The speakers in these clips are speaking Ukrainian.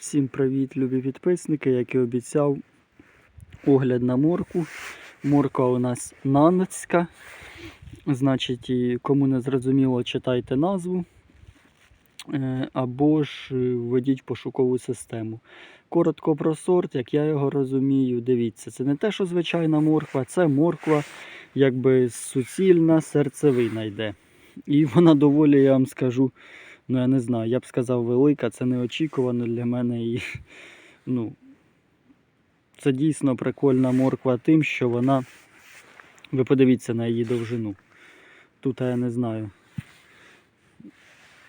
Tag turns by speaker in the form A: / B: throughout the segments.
A: Всім привіт, любі підписники. Як і обіцяв, огляд на морку. Морка у нас нанецька. Значить, кому не зрозуміло, читайте назву. Е, Або ж е, введіть пошукову систему. Коротко про сорт, як я його розумію, дивіться, це не те, що звичайна морква, це морква, якби суцільна серцевина йде. І вона доволі, я вам скажу, ну я не знаю, я б сказав, велика, це неочікувано для мене. І, ну, це дійсно прикольна морква тим, що вона. Ви подивіться на її довжину. Тут я не знаю.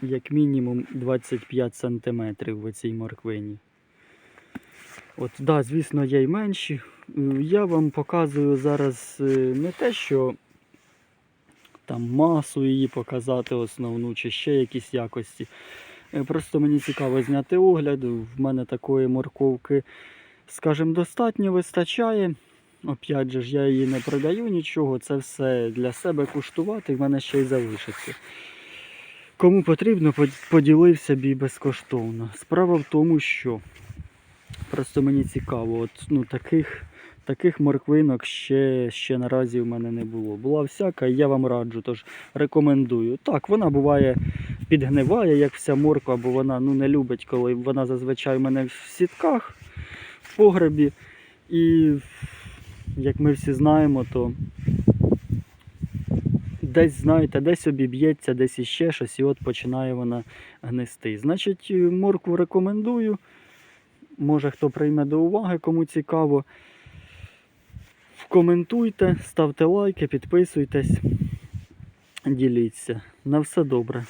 A: Як мінімум 25 см в цій морквині. От, да, звісно, є й менші. Я вам показую зараз е, не те, що там масу її показати основну, чи ще якісь якості. Е, Просто мені цікаво зняти огляд. В мене такої морковки, скажімо, достатньо вистачає. Опять же ж, я її не продаю нічого, це все для себе куштувати, в мене ще й залишиться. Кому потрібно, поділився б і безкоштовно. Справа в тому, що просто мені цікаво, от, ну, таких, таких морквинок ще, ще наразі в мене не було. Була всяка, і я вам раджу, тож рекомендую. Так, вона буває підгниває, як вся морква, бо вона ну, не любить, коли вона зазвичай в мене в сітках, в погребі. І як ми всі знаємо, то десь, знаєте, десь обіб'ється, десь іще щось, і от починає вона гнисти. Значить, моркву рекомендую. Може хто прийме до уваги, кому цікаво. Коментуйте, ставте лайки, підписуйтесь, діліться. На все добре.